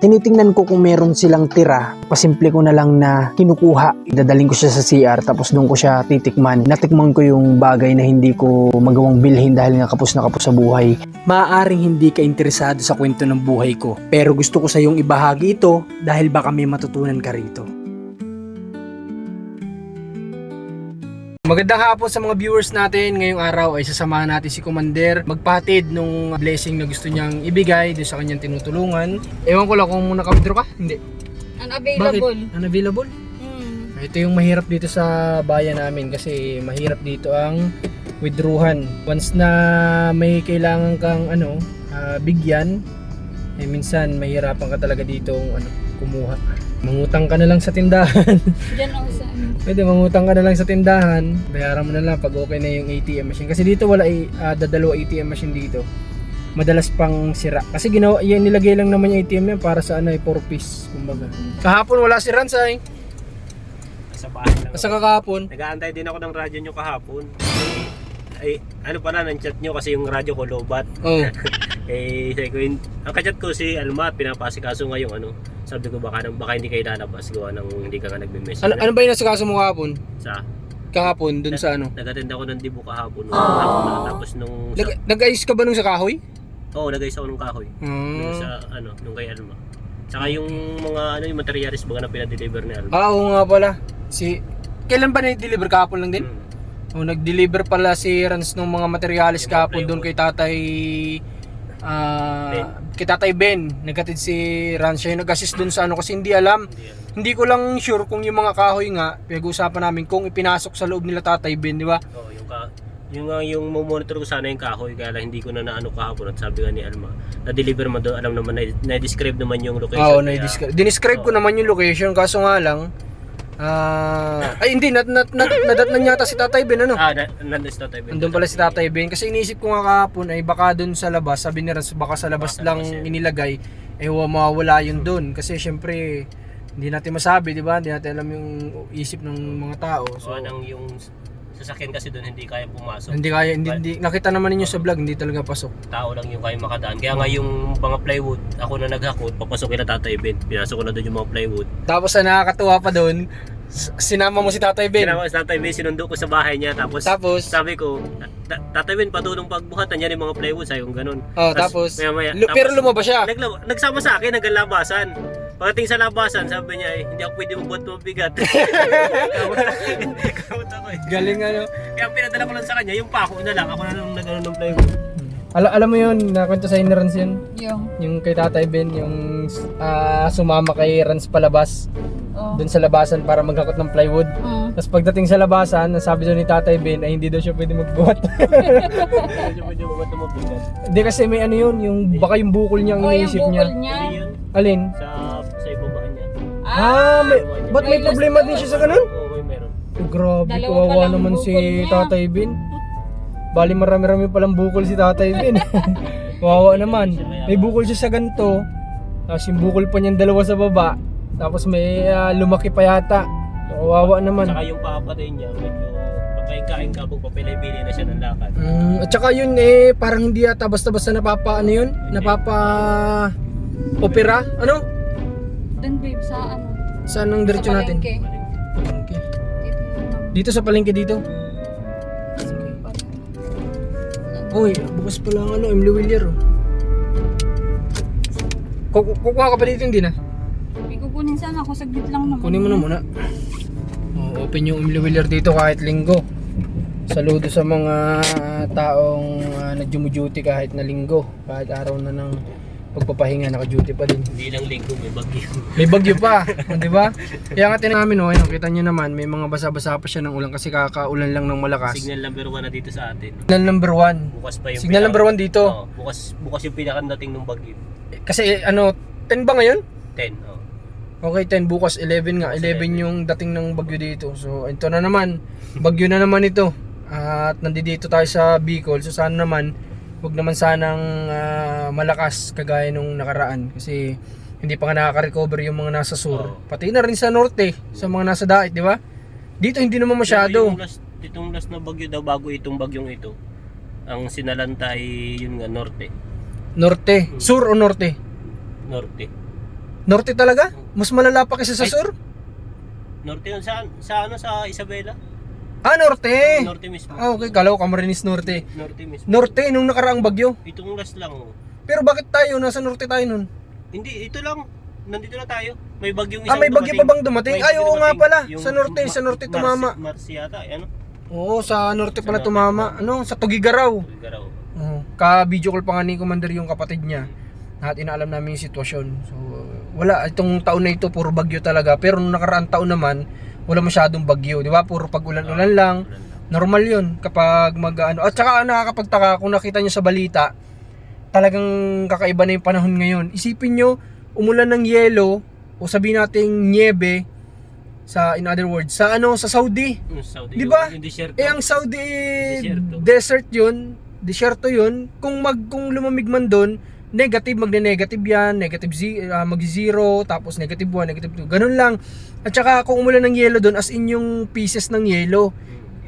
Tinitingnan ko kung meron silang tira. Pasimple ko na lang na kinukuha. Dadaling ko siya sa CR tapos doon ko siya titikman. Natikman ko yung bagay na hindi ko magawang bilhin dahil nga kapos na kapos sa buhay. Maaaring hindi ka interesado sa kwento ng buhay ko. Pero gusto ko sa iyong ibahagi ito dahil baka may matutunan ka rito. Magandang hapon sa mga viewers natin. Ngayong araw ay sasamahan natin si Commander magpatid nung blessing na gusto niyang ibigay doon sa kanyang tinutulungan. Ewan ko lang kung naka-withdraw ka? Hindi. Unavailable. Bakit? Unavailable? Hmm. Ito yung mahirap dito sa bayan namin kasi mahirap dito ang withdrawhan. Once na may kailangan kang ano, ah, bigyan, eh minsan mahirapan ka talaga dito ano, kumuha. Mangutang ka na lang sa tindahan. Diyan ako sa ano. Pwede mangutang ka na lang sa tindahan, bayaran mo na lang pag okay na yung ATM machine. Kasi dito wala i- ah, dadalawa ATM machine dito. Madalas pang sira. Kasi ginawa, yan nilagay lang naman yung ATM yan para sa ano, eh, for piece, kumbaga. Kahapon wala si Ransay. Sa bahay lang. Kasi kahapon, Nag-aantay din ako ng radyo nyo kahapon. Ay, ano pala, nang-chat nyo kasi yung radyo ko lobat. oh, Eh, sabi ko, ang kachat ko si Alma pinapasikaso nga yung ano. Sabi ko baka, nang- baka hindi kayo lalabas gawa ng hindi ka nga nagme-message. ano, ano ba yung nasa mo kahapon? Sa, Kahapon, dun sa ano? nag-attend ako ng dibu kahapon. Nung, hapon na, tapos nung, sa, Nag, nag-ayos ka ba nung sa kahoy? oo, nag-ayos ako ng kahoy. Nung Hmm. sa, ano, nung kay Alma. Tsaka yung mga, ano, yung materialis baga na pinadeliver ni Alma. Ah, oo nga pala. Si, kailan ba na-deliver kahapon lang din? Hmm. Oh, nag-deliver pala si Rans ng mga materialis kahapon doon kay Tatay ah kay Tatay Ben. Nagkatid si Rans siya yung nag-assist doon sa ano kasi hindi alam. Hindi. Hindi ko lang sure kung yung mga kahoy nga, pinag-uusapan namin kung ipinasok sa loob nila Tatay Ben, di ba? Oo, yung ka yung nga yung monitor ko sana yung kahoy kaya lang hindi ko na naano kahapon at sabi nga ni Alma na-deliver mo doon alam naman na- na-describe naman yung location Oo, kaya- na-describe. Dinescribe ko naman yung location kaso nga lang ah ay hindi nat nat nat nadatnan yata si Tatay Ben ano. ah na, nandun sa tatay Ben. Andun pala si Tatay Ben kasi iniisip ko nga kahapon ay baka doon sa labas, sabi ni Rans baka sa labas Baka lang yun. inilagay eh wa- mawawala yun doon kasi syempre hindi natin masabi, di ba? Hindi natin alam yung isip ng mga tao. so So, anong yung sasakyan kasi doon hindi kaya pumasok. Hindi kaya hindi, hindi nakita naman ninyo sa vlog, hindi talaga pasok. tao lang yung kaya makadaan. Kaya nga yung mga plywood ako na naghakot papasok kila tatay Ben. Pinasok ko na doon yung mga plywood. Tapos ang nakakatuwa pa doon, sinama mo si Tatay Ben. Kinawa si tatay Ben sinundo ko sa bahay niya. Tapos Tapos, sabi ko "Ta- tatay Ben patulong pagbuhat nandiyan yung mga plywood. Sayo yung ganun. Oh, tapos, maya, maya, lu- pero lumabas siya. Naglab- nagsama sa akin, naglalabasan. Pagdating sa labasan, sabi niya, eh, hindi ako pwede magbuhat mabigat. Kamot ako eh. Galing ano. Kaya ang pinadala ko lang sa kanya, yung pako na lang. Ako na lang nag-ano ng plywood. Ala alam mo yun, nakwento sa ni Rans yun. Yung. Yung kay Tatay Ben, yung ah, sumama kay Rans palabas. Oh. Doon sa labasan para maghakot ng plywood. Mm. Tapos pagdating sa labasan, ang sabi doon ni Tatay Ben ay hindi daw siya pwede magbuhat. Hindi pwede magbuhat ng mabigat. hindi kasi may ano yun, yung baka yung bukol niya ang Oh, yung iniisip bukol niya. niya. Hindi yun. Alin? Sa, sa ibaba niya. Ah, may, ba't may May problema din siya sa ganun? Oo, may meron. Eh, grabe, Dalawa kawawa palang naman si bukol niya. Tatay Ben. Bali marami-rami palang bukol si Tatay Ben. kawawa naman. May bukol siya sa ganito. Tapos yung bukol pa niyang dalawa sa baba. Tapos may ah, lumaki pa yata. Kawawa naman. Saka yung papa din niya, medyo pagkain ka, papilay-bili na siya ng lakad. Mm, at saka yun eh, parang hindi yata basta-basta napapa, ano yun? Napapa... Opera? Ano? Doon babe sa ano. Saan ang diretso sa natin? palengke. Palengke. Dito sa palengke dito? Uy, bukas pa lang ano, Emily Willier oh. Kuku- Kukuha ka pa dito hindi na? Kukunin sana ako. Saglit lang naman. Kunin mo na muna. Oh, open yung Emily Willier dito kahit linggo. Saludo sa mga taong uh, nag-duty kahit na linggo. Kahit araw na ng pagpapahinga, naka-duty pa din. Hindi lang linggo, may bagyo. May bagyo pa, oh, di ba? Kaya nga tinanong namin, oh, ayun, kita nyo naman, may mga basa-basa pa siya ng ulan kasi kakaulan lang ng malakas. Signal number 1 na dito sa atin. Signal number one. Bukas pa yung Signal number one dito. Oo, bukas, bukas yung pinakandating ng bagyo. Kasi ano, 10 ba ngayon? 10, oh. Okay, 10 bukas 11 nga. 11 yung dating ng bagyo dito. So, ito na naman. Bagyo na naman ito. At nandito tayo sa Bicol. So, sana naman, wag naman sanang ah, malakas kagaya nung nakaraan. Kasi hindi pa nga nakaka-recover yung mga nasa sur. Oo. Pati na rin sa norte, sa mga nasa dait, di ba? Dito hindi naman masyado. Yung last, itong last na bagyo daw bago itong bagyong ito. Ang sinalantay yun nga norte. Norte. Sur o norte? Norte. Norte talaga? Mas malala pa kaysa sa Ay. sur? Norte yun, sa, sa ano, sa Isabela? Ah, Norte! Norte mismo. Ah, okay. Kala ko Camarines Norte. Norte mismo. Norte, nung nakaraang bagyo. Itong last lang, oh. Pero bakit tayo? Nasa Norte tayo nun? Hindi, ito lang. Nandito na tayo. May bagyong Ah, isang may bagyo pa bang dumating? May Ay, oo nga dumating. pala. Yung Sa Norte, sa Norte Mars- tumama. Mars yata, eh, ano? Oo, sa Norte pala Sa Norte tumama. Ano? Sa Tugigaraw. Tulgaraw. Oo. Ka-video call pa nga ni Commander yung kapatid niya. At inaalam namin yung sitwasyon. So, wala. Itong taon na ito, puro bagyo talaga. Pero nung nakaraang taon naman, wala masyadong bagyo. Di ba? Puro pag-ulan-ulan lang. Ulan lang. Normal yun kapag mag ano. At saka nakakapagtaka kung nakita nyo sa balita, talagang kakaiba na yung panahon ngayon. Isipin nyo, umulan ng yelo o sabihin nating niebe sa in other words, sa ano sa Saudi. Saudi, Di ba? Eh ang Saudi Desierto. desert 'yun, desierto 'yun. Kung mag kung lumamig man doon, negative magne-negative 'yan, negative z mag zero, tapos negative 1, negative 2. Ganun lang. At saka kung umulan ng yelo doon as in yung pieces ng yelo.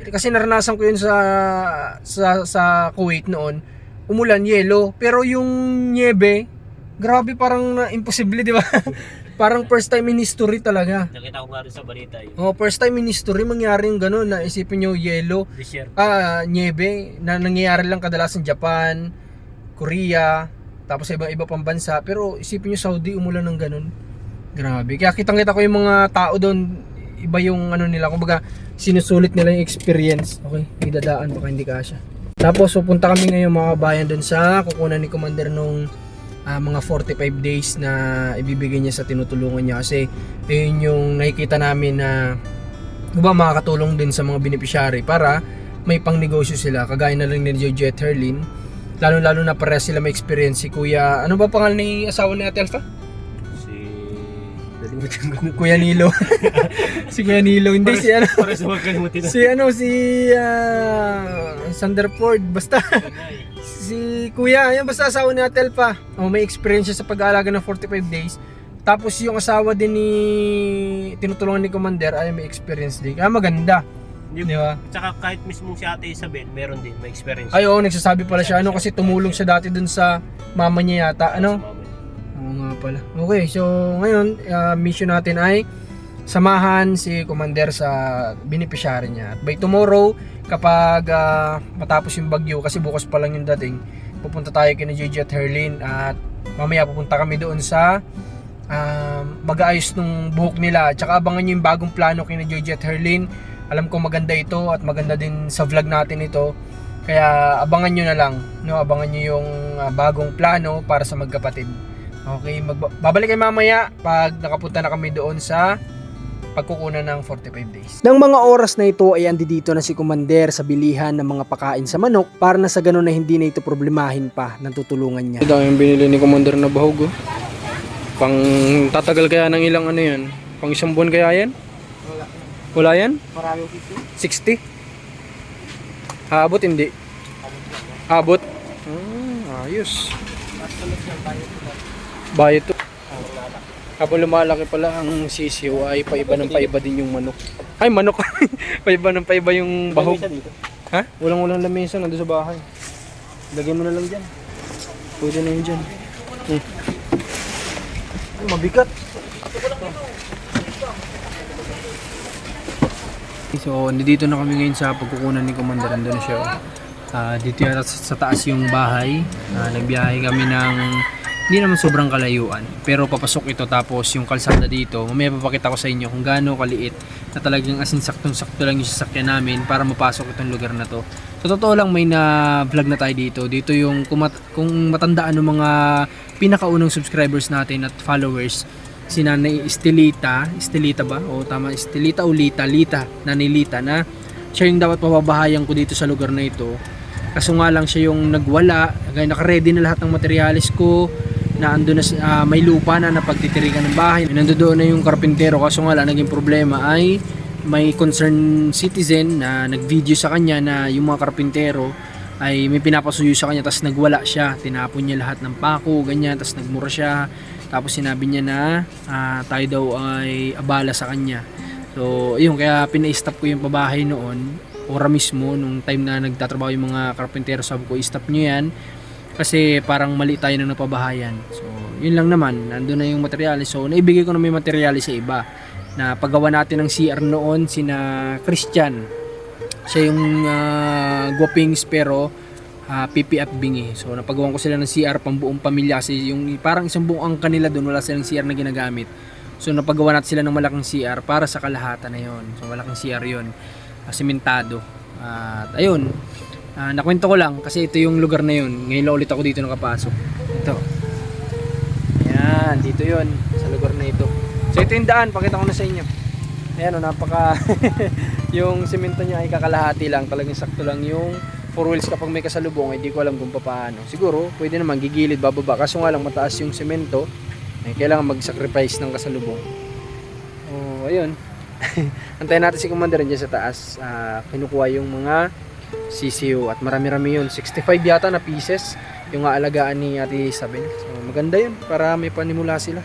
Kasi naranasan ko 'yun sa sa sa Kuwait noon. Umulan yelo, pero yung niebe, grabe parang na imposible, di ba? parang first time in history talaga. Nakita ko nga rin sa balita yun. Oh, first time in history mangyari yung gano'n na isipin nyo yelo, Desierto. ah, niebe, na nangyayari lang kadalasan Japan, Korea, tapos sa ibang iba pang bansa. Pero isipin nyo Saudi umulan ng gano'n. Grabe. Kaya kitang kita ko yung mga tao doon, iba yung ano nila, kumbaga sinusulit nila yung experience. Okay, idadaan baka hindi kasya. Tapos pupunta kami ngayon mga kabayan doon sa kukunan ni Commander nung ah, mga 45 days na ibibigay niya sa tinutulungan niya kasi yun yung nakikita namin na diba makakatulong din sa mga beneficiary para may pang negosyo sila kagaya na lang ni at Herlin lalo lalo na para sila may experience si Kuya ano ba pangalan ni asawa ni Ate Alpha? Kuya Nilo si Kuya Nilo hindi si ano Para sa huwag kalimutin si ano si ah, Sanderford basta si Kuya, yan basta asawa ni Atel pa. Oh, may experience siya sa pag-aalaga ng 45 days. Tapos yung asawa din ni tinutulungan ni Commander ay may experience din. Kaya maganda. Yung- Di ba? Tsaka kahit mismo si Ate Isabel, meron din, may experience. Ay oo, nagsasabi pala siya ano kasi tumulong siya dati dun sa mama niya yata. Ano? Pala. Okay, so ngayon, ah, mission natin ay samahan si Commander sa beneficiary niya. At by tomorrow, kapag ah, matapos yung bagyo, kasi bukas pa lang yung dating, pupunta tayo kina JJ at Herlin at mamaya pupunta kami doon sa um, mag-aayos ng buhok nila. At saka abangan nyo yung bagong plano kina JJ at Herlin. Alam ko maganda ito at maganda din sa vlog natin ito. Kaya abangan nyo na lang, no? Abangan nyo yung ah, bagong plano para sa magkapatid. Okay, magba- babalik kayo mamaya pag nakapunta na kami doon sa pagkukunan ng 45 days. Nang mga oras na ito ay andi dito na si Commander sa bilihan ng mga pakain sa manok para na sa ganun na hindi na ito problemahin pa ng tutulungan niya. Ito yung binili ni Commander na bahog oh. Pang tatagal kaya ng ilang ano yan? Pang isang buwan kaya yan? Wala. Wala yan? Maraming 60? Habot hindi? Abot? Ah, ayos. Bayo to. Habang lumalaki pala ang sisiw ay paiba ng paiba din yung manok. Ay, manok. paiba ng paiba yung bahog. Ha? Walang walang lamesa nandun sa bahay. Lagyan mo na lang dyan. Pwede na yun dyan. Hmm. Ay, mabigat. So, nandito na kami ngayon sa pagkukunan ni Commander. Nandun na siya. Ah, dito yata sa, sa taas yung bahay. Ah, nagbiyahe kami ng hindi naman sobrang kalayuan. Pero papasok ito tapos yung kalsada dito. Mamaya papakita ko sa inyo kung gaano kaliit na talagang asin saktong-sakto lang yung sasakyan namin para mapasok itong lugar na to. Sa totoo lang may na vlog na tayo dito. Dito yung kung, mat- kung matandaan ng mga pinakaunang subscribers natin at followers si Nanay Estelita, Estelita ba? O tama, Estelita o Lita, Lita, Nanay Lita na siya yung dapat pababahayan ko dito sa lugar na ito. Kaso nga lang siya yung nagwala, kaya naka-ready na lahat ng materialis ko, na ando na ah, may lupa na napagtitirikan ng bahay. Nandoon na yung karpintero kaso nga lang naging problema ay may concerned citizen na nag-video sa kanya na yung mga karpintero ay may pinapasuyo sa kanya tapos nagwala siya. Tinapon niya lahat ng pako, ganyan, tapos nagmura siya. Tapos sinabi niya na ah, tayo daw ay abala sa kanya. So, yun, kaya pina-stop ko yung pabahay noon, ora mismo, nung time na nagtatrabaho yung mga karpintero, sabi ko, i-stop nyo yan. Kasi parang mali tayo na napabahayan. So, yun lang naman, nandun na yung materialis. So, naibigay ko na may materialis sa iba. Na paggawa natin ng CR noon, sina Christian. Siya yung uh, guwapings pero uh, PPF bingi. So, napagawan ko sila ng CR pang buong pamilya kasi yung parang isang buong ang kanila doon, wala silang CR na ginagamit. So, napagawa natin sila ng malaking CR para sa kalahatan na yon So, malaking CR yon uh, simentado. At ayun, Ah, nakwento ko lang kasi ito yung lugar na yun. Ngayon lang ulit ako dito nakapasok. Ito. Ayan, dito yun. Sa lugar na ito. So ito yung daan, pakita ko na sa inyo. Ayan o, napaka... yung simento niya ay kakalahati lang. Talagang sakto lang yung four wheels kapag may kasalubong. Hindi ko alam kung paano. Siguro, pwede naman gigilid, bababa. Kaso nga lang mataas yung semento. Ay, kailangan mag-sacrifice ng kasalubong. Oh, ayun. Antayin natin si Commander dyan sa taas. Ah, kinukuha yung mga CCU at marami-rami yun 65 yata na pieces yung aalagaan ni Ate Isabel so maganda yun para may panimula sila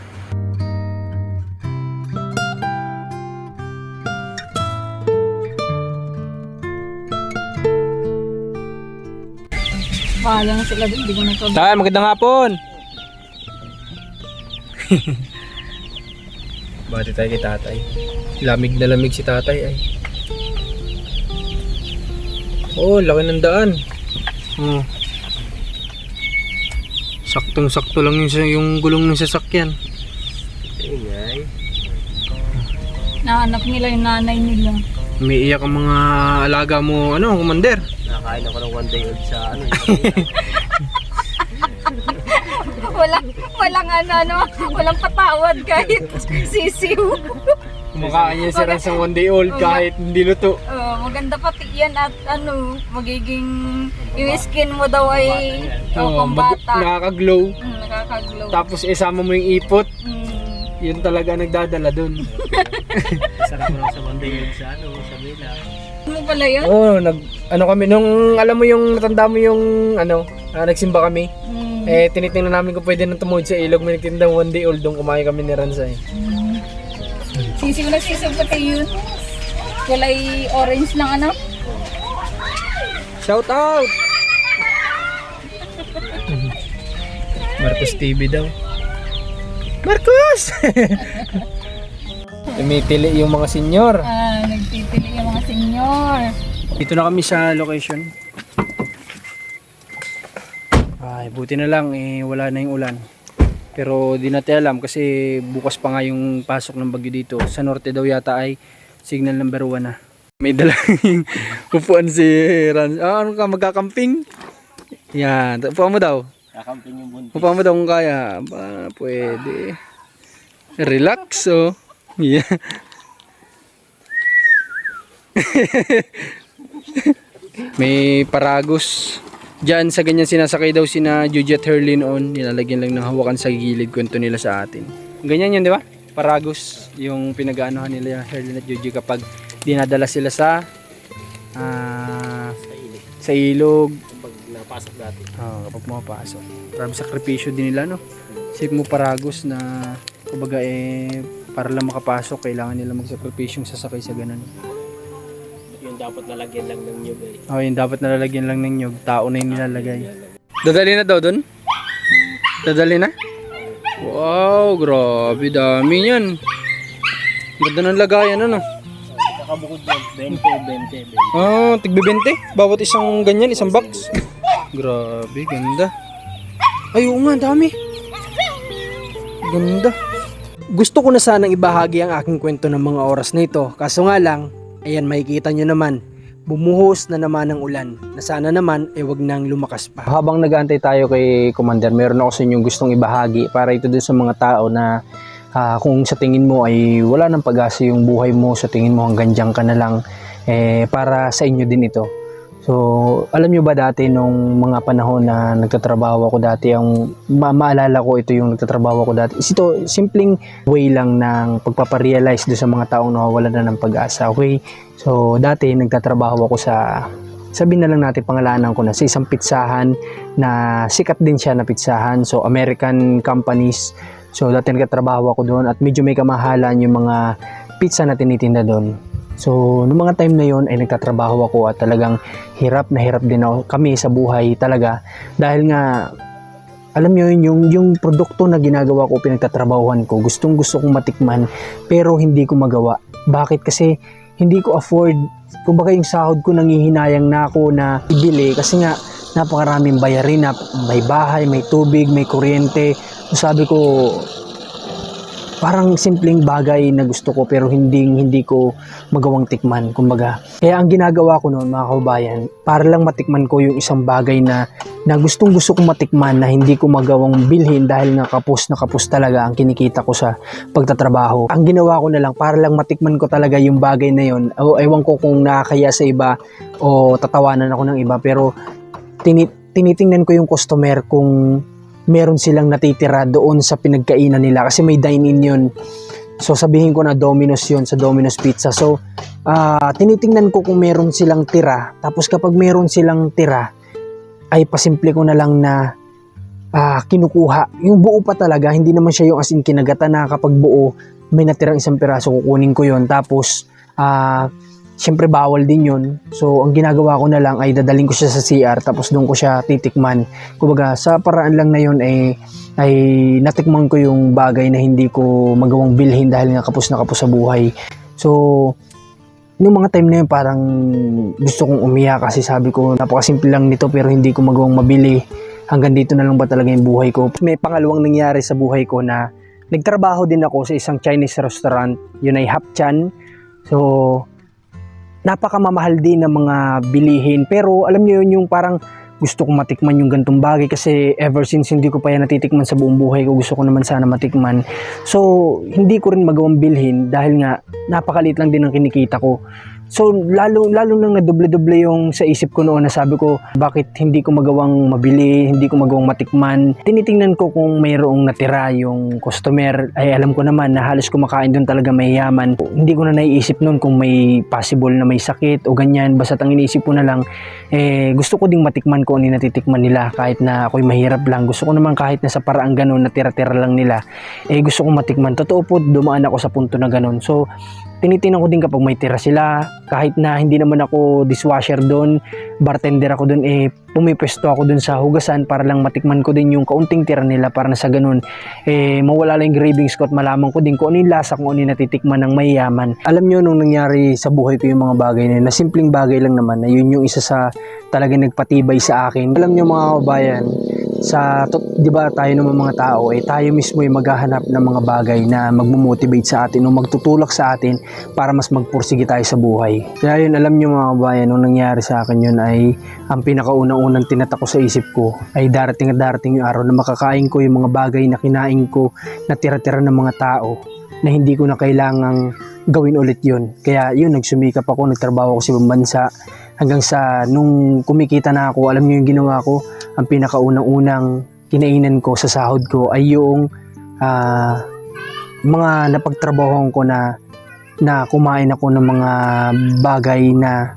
Bahala na sila doon, hindi ko na. Tay, magandang hapon Bati tayo kay tatay Lamig na lamig si tatay ay Oh, laki ng daan oh. Saktong sakto lang yung, yung gulong ng sasakyan Ingay. Nahanap nila yung nanay nila. Umiiyak ang mga alaga mo, ano, commander? Nakain ako ng one day old sa ano. walang, walang ano, ano, walang patawad kahit sisiw. Kumakain niya si Ransang one day old kahit hindi luto. Oh, maganda pati yan at ano, magiging yung skin mo daw ay oh, Oh, mag- nakaka-glow. Mm, nakakaglow. Tapos isama mo yung ipot, Mm. yun talaga nagdadala dun. Sarap lang sa one day old sa ano, sa Mila. Ano pala yun? Oo, oh, nag ano kami nung alam mo yung natanda mo yung ano, ah, nagsimba kami. Mm. Eh tinitingnan namin kung pwede nang tumawid sa ilog, may nagtinda one day old doon kumain kami ni Ransay. Sisiw na sisiw pati yun. Kulay orange lang ano. Shout out! Marcos TV daw. Marcos! Tumitili yung mga senyor. Ah, nagtitili yung mga senyor. Dito na kami sa location. Ay, buti na lang eh wala na yung ulan. Pero di natin alam kasi bukas pa nga yung pasok ng bagyo dito. Sa norte daw yata ay signal number 1 na. May dalang upuan si Ran. Ah, ano ka magkakamping? Yan, upuan mo daw. Kakamping yung buntis. Upuan mo daw kung kaya. Ba, pwede. Relax oh. Yeah. May paragos. Diyan sa ganyan sinasakay daw sina Jujet Herlin on. Nilalagyan lang ng hawakan sa gilid kwento nila sa atin. Ganyan yan, di ba? Paragos. Yung pinag-aanohan nila Herlin at Jujet kapag dinadala sila sa ah, Sa ilik. sa ilog. Pag napasok dati. Oh, kapag pumapasok. Marami sakripisyo din nila, no? Isip mo paragos na, kumbaga eh, para lang makapasok, kailangan nila magsakripisyong sasakay sa ganun. Yung dapat nalagyan lang ng nyug eh. Oh, yun dapat nalalagyan lang ng nyog. Tao na yung nilalagay. Dadali na daw dun? Dadali na? Wow, grabe dami yan. Ganda ng lagayan ano? Nakabukod yun. 20, 20, 20. Ah, tigbe 20? Bawat isang ganyan, isang box. Grabe, ganda. Ay, oo nga, dami. Ganda. Gusto ko na sanang ibahagi ang aking kwento ng mga oras na ito. Kaso nga lang, ayan makikita nyo naman, bumuhos na naman ang ulan na sana naman ay wag nang lumakas pa. Habang nag-aantay tayo kay Commander, meron ako sa inyong gustong ibahagi para ito dun sa mga tao na ah, kung sa tingin mo ay wala nang pag-asa yung buhay mo, sa tingin mo hanggang dyan ka na lang, eh, para sa inyo din ito. So, alam nyo ba dati nung mga panahon na nagtatrabaho ako dati, ang ma- maalala ko ito yung nagtatrabaho ako dati. Ito, simpleng way lang ng pagpaparealize do sa mga taong nawawalan na ng pag-asa. Okay? So, dati nagtatrabaho ako sa sabihin na lang natin pangalanan ko na sa isang pitsahan na sikat din siya na pitsahan. So, American companies. So, dati nagtatrabaho ako doon at medyo may kamahalan yung mga pizza na tinitinda doon. So, noong mga time na yon ay nagtatrabaho ako at talagang hirap na hirap din ako kami sa buhay talaga dahil nga alam nyo yun, yung, yung produkto na ginagawa ko, pinagtatrabahuhan ko, gustong gusto kong matikman, pero hindi ko magawa. Bakit? Kasi hindi ko afford, kumbaga yung sahod ko nangihinayang na ako na ibili kasi nga napakaraming bayarin na may bahay, may tubig, may kuryente. So sabi ko, parang simpleng bagay na gusto ko pero hindi hindi ko magawang tikman kumbaga. Kaya ang ginagawa ko noon mga kababayan para lang matikman ko yung isang bagay na na gustong gusto kong matikman na hindi ko magawang bilhin dahil nga kapos na kapos talaga ang kinikita ko sa pagtatrabaho. Ang ginawa ko na lang para lang matikman ko talaga yung bagay na yon o ewan ko kung nakakaya sa iba o tatawanan ako ng iba pero tini, tinitingnan ko yung customer kung meron silang natitira doon sa pinagkainan nila kasi may dine-in yun. So sabihin ko na Domino's yun sa Domino's Pizza. So ah, tinitingnan ko kung meron silang tira. Tapos kapag meron silang tira, ay pasimple ko na lang na ah, kinukuha. Yung buo pa talaga, hindi naman siya yung as in kinagata na kapag buo, may natirang isang piraso, kukunin ko yon Tapos, ah, syempre bawal din yun. So, ang ginagawa ko na lang ay dadaling ko siya sa CR tapos doon ko siya titikman. Kumbaga, sa paraan lang na yun ay, ay natikman ko yung bagay na hindi ko magawang bilhin dahil nga kapos na kapos sa buhay. So, nung mga time na yun parang gusto kong umiyak kasi sabi ko napakasimple lang nito pero hindi ko magawang mabili. Hanggang dito na lang ba talaga yung buhay ko. May pangalawang nangyari sa buhay ko na nagtrabaho din ako sa isang Chinese restaurant. Yun ay Hapchan. So, napakamamahal din ng mga bilihin. Pero alam niyo yun yung parang gusto kong matikman yung gantong bagay kasi ever since hindi ko pa yan natitikman sa buong buhay ko, gusto ko naman sana matikman. So, hindi ko rin magawang bilhin dahil nga napakaliit lang din ang kinikita ko. So, lalo, lalo nang nadoble-doble yung sa isip ko noon na sabi ko, bakit hindi ko magawang mabili, hindi ko magawang matikman. Tinitingnan ko kung mayroong natira yung customer. Ay, alam ko naman na halos kumakain doon talaga mayayaman. Hindi ko na naiisip noon kung may possible na may sakit o ganyan. Basta ang iniisip ko na lang, eh, gusto ko ding matikman ko ano natitikman nila kahit na ako'y mahirap lang. Gusto ko naman kahit na sa paraang ganun na tira-tira lang nila, eh, gusto ko matikman. Totoo po, dumaan ako sa punto na ganun. So, tinitingnan ko din kapag may tira sila, kahit na hindi naman ako dishwasher doon, bartender ako doon, eh, pumipwesto ako doon sa hugasan para lang matikman ko din yung kaunting tira nila para na sa ganun, eh, mawala lang yung cravings ko at malaman ko din kung ano yung lasa, kung ano yung natitikman ng mayayaman. Alam nyo nung nangyari sa buhay ko yung mga bagay na, na simpleng bagay lang naman, na yun yung isa sa talagang nagpatibay sa akin. Alam nyo mga kababayan, sa 'di ba tayo naman mga tao eh tayo mismo ay maghahanap ng mga bagay na magmo-motivate sa atin o magtutulak sa atin para mas magpursige tayo sa buhay. Kaya yun alam niyo mga kabayan nung nangyari sa akin yun ay ang pinakaunang-unang tinatak ko sa isip ko ay darating at darating yung araw na makakain ko yung mga bagay na kinain ko na tira-tira ng mga tao na hindi ko na kailangang gawin ulit yun. Kaya yun, nagsumikap ako, nagtrabaho ako sa ibang bansa hanggang sa nung kumikita na ako, alam niyo yung ginawa ko, ang pinakaunang-unang kinainan ko sa sahod ko ay yung ah, mga napagtrabahoan ko na na kumain ako ng mga bagay na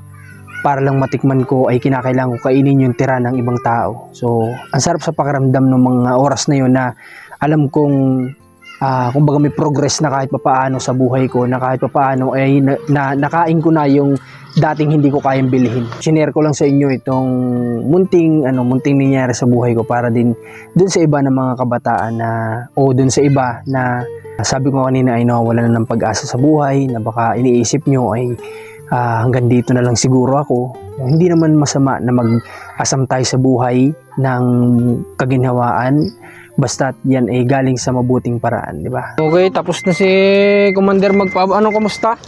para lang matikman ko ay kinakailangan ko kainin yung tira ng ibang tao. So, ang sarap sa pakiramdam ng mga oras na yun na alam kong ah kumbaga may progress na kahit papaano sa buhay ko, na kahit papaano ay na, na, nakain ko na yung dating hindi ko kayang bilhin. Sinare ko lang sa inyo itong munting ano munting nangyari sa buhay ko para din dun sa iba ng mga kabataan na o dun sa iba na sabi ko kanina ay nawawala na ng pag-asa sa buhay na baka iniisip nyo ay ah, hanggang dito na lang siguro ako. Hindi naman masama na mag-asam tayo sa buhay ng kaginhawaan basta yan ay galing sa mabuting paraan, di ba? Okay, tapos na si Commander magpa Ano kumusta?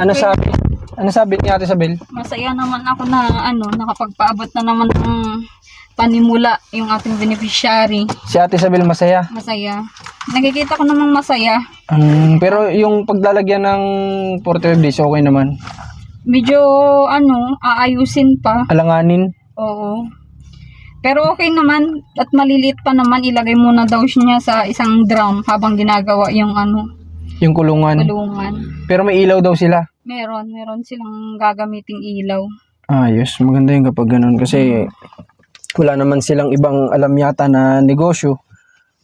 Ano sabi? Ano sabi ni Ate Sabel? Masaya naman ako na ano, nakapagpaabot na naman ng panimula yung ating beneficiary. Si Ate Sabel masaya. Masaya. Nakikita ko namang masaya. Mm, pero yung paglalagyan ng 45 days okay naman. Medyo ano, aayusin pa. Alanganin. Oo. Pero okay naman at maliliit pa naman ilagay muna daw niya sa isang drum habang ginagawa yung ano, Yung kulungan. kulungan. Pero may ilaw daw sila. Meron, meron silang gagamiting ilaw. Ayos, maganda yung kapag ganun kasi wala naman silang ibang alam yata na negosyo.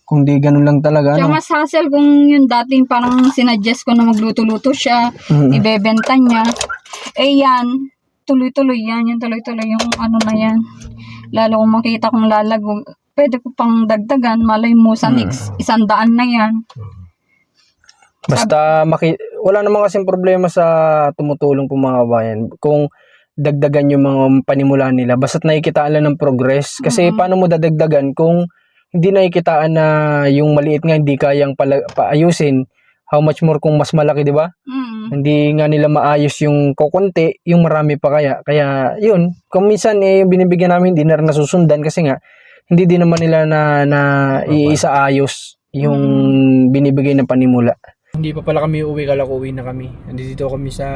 Kung di ganun lang talaga, Kaya ano? mas hassle kung yung dating parang sinuggest ko na magluto-luto siya, Mm. ibebenta niya. Eh yan, tuloy-tuloy yan, yung tuloy-tuloy yung ano na yan. Lalo kung makita kong lalago, pwede ko pang dagdagan. Malay mo sa Hmm. next, isang daan na yan. Basta maki wala namang kasing problema sa tumutulong po mga kabayan. Kung dagdagan yung mga panimula nila, basta't nakikitaan lang ng progress. Kasi Mhm. paano mo dadagdagan kung hindi nakikitaan na yung maliit nga hindi kayang pala, paayusin, how much more kung mas malaki, di ba? Mm. Hindi nga nila maayos yung kukunti, yung marami pa kaya. Kaya, yun, kung minsan eh, yung binibigyan namin, hindi na rin nasusundan kasi nga, hindi din naman nila na, na iisa ayos yung binibigay na panimula. Hindi pa pala kami uwi, kala ko uwi na kami. Nandito kami sa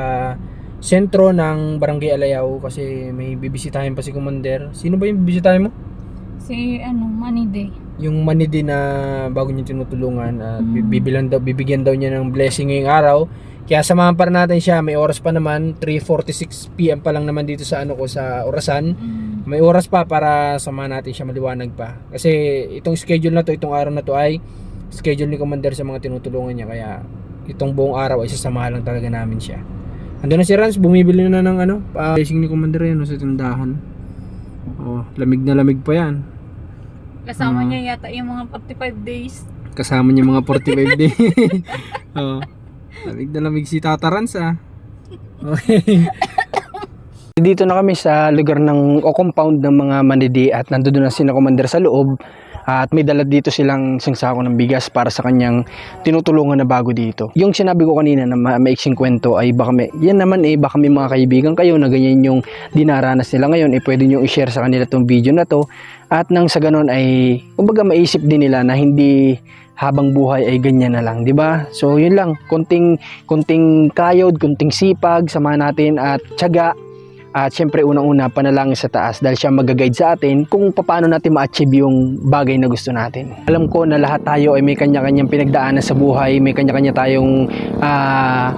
sentro ng Barangay Alayao kasi may bibisitahin pa si Commander. Sino ba yung bibisitahin mo? Si, ano, day. yung manidi na bago niya tinutulungan at Mm. bibilan daw bibigyan daw niya ng blessing ngayong araw. Kaya samahan pa natin siya. May oras pa naman, 3:46 PM pa lang naman dito sa ano ko sa Orasan. Mm. May oras pa para samahan natin siya maliwanag pa. Kasi itong schedule na to, itong araw na to ay schedule ni Commander sa mga tinutulungan niya kaya itong buong araw ay sasamahan lang talaga namin siya. Ando na si Rans, bumibili na ng ano, pa blessing ni Commander yan sa tindahan. Oh, lamig na lamig pa yan. Kasama Ah. niya yata yung mga 45 days. kasama niya mga 45 day. oh. Lamig na lamig si Tata Rans ah. Okay. Dito na kami sa lugar ng o compound ng mga manidi at nandoon na si na commander sa loob at may dala dito silang isang ng bigas para sa kanyang tinutulungan na bago dito. Yung sinabi ko kanina na ma- maiksing kwento ay baka may, yan naman eh baka may mga kaibigan kayo na ganyan yung dinaranas nila ngayon eh pwede nyo i-share sa kanila tong video na to at nang sa ganun ay kumbaga maisip din nila na hindi habang buhay ay ganyan na lang, di ba? So yun lang, konting konting kayod, konting sipag, samahan natin at tiyaga at syempre unang-una panalangin sa taas dahil siya mag-guide sa atin kung paano natin ma-achieve yung bagay na gusto natin. Alam ko na lahat tayo ay may kanya-kanyang pinagdaanan sa buhay, may kanya-kanya tayong ah,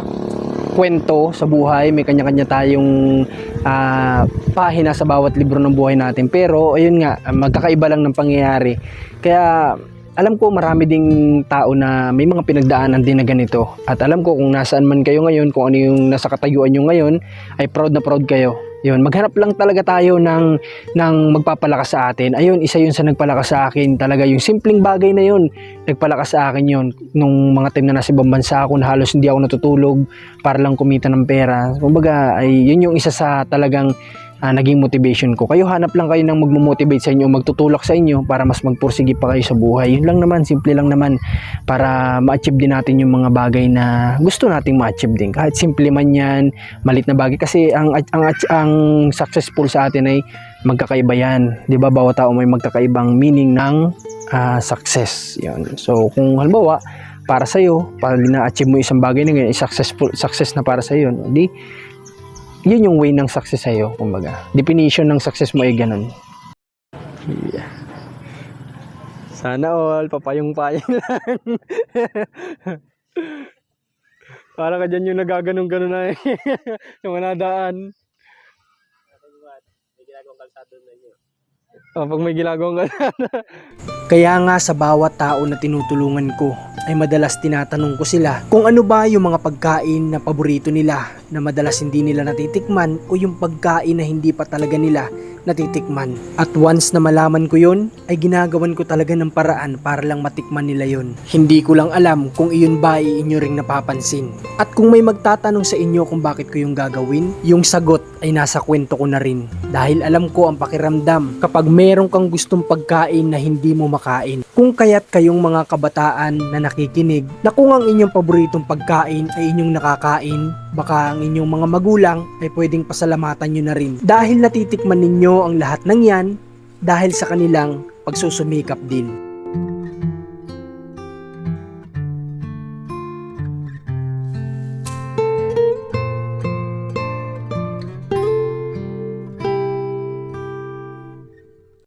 kwento sa buhay, may kanya-kanya tayong ah, pahina sa bawat libro ng buhay natin. Pero ayun nga, magkakaiba lang ng pangyayari. Kaya alam ko marami ding tao na may mga pinagdaanan din na ganito. At alam ko kung nasaan man kayo ngayon, kung ano yung nasa katayuan nyo ngayon, ay proud na proud kayo. Yun, maghanap lang talaga tayo ng, ng magpapalakas sa atin. Ayun, isa yun sa nagpalakas sa akin. Talaga yung simpleng bagay na yun, nagpalakas sa akin yun. Nung mga time na nasa ibang bansa ako, na halos hindi ako natutulog para lang kumita ng pera. Kumbaga, ay yun yung isa sa talagang ah, naging motivation ko. Kayo hanap lang kayo ng magmo-motivate sa inyo, magtutulak sa inyo para mas magpursige pa kayo sa buhay. Yun lang naman, simple lang naman para ma-achieve din natin yung mga bagay na gusto nating ma-achieve din. Kahit simple man yan, malit na bagay. Kasi ang, ang, ang successful sa atin ay magkakaiba yan. Di ba? Bawat tao may magkakaibang meaning ng ah, success. Yun. So, kung halimbawa, para sa iyo, para na-achieve mo isang bagay na ganyan, successful success na para sa iyo, no? di yun yung way ng success sa'yo, kumbaga. Definition ng success mo ay ganun. Yeah. Sana all, papayong-payong lang. Para ka dyan yung nagaganong-ganon na eh. yung nadaan. May ginagawang kalsado na nyo. Oh, pag may ginagawang ganun. Kaya nga sa bawat tao na tinutulungan ko ay madalas tinatanong ko sila kung ano ba yung mga pagkain na paborito nila na madalas hindi nila natitikman o yung pagkain na hindi pa talaga nila natitikman. At once na malaman ko yun, ay ginagawan ko talaga ng paraan para lang matikman nila yun. Hindi ko lang alam kung iyon ba ay inyo ring napapansin. At kung may magtatanong sa inyo kung bakit ko yung gagawin, yung sagot ay nasa kwento ko na rin. Dahil alam ko ang pakiramdam kapag meron kang gustong pagkain na hindi mo makain. Kung kaya't kayong mga kabataan na nakikinig na kung ang inyong paboritong pagkain ay inyong nakakain, baka ang inyong mga magulang ay pwedeng pasalamatan nyo na rin. Dahil natitikman ninyo ang lahat ng yan dahil sa kanilang pagsusumikap din.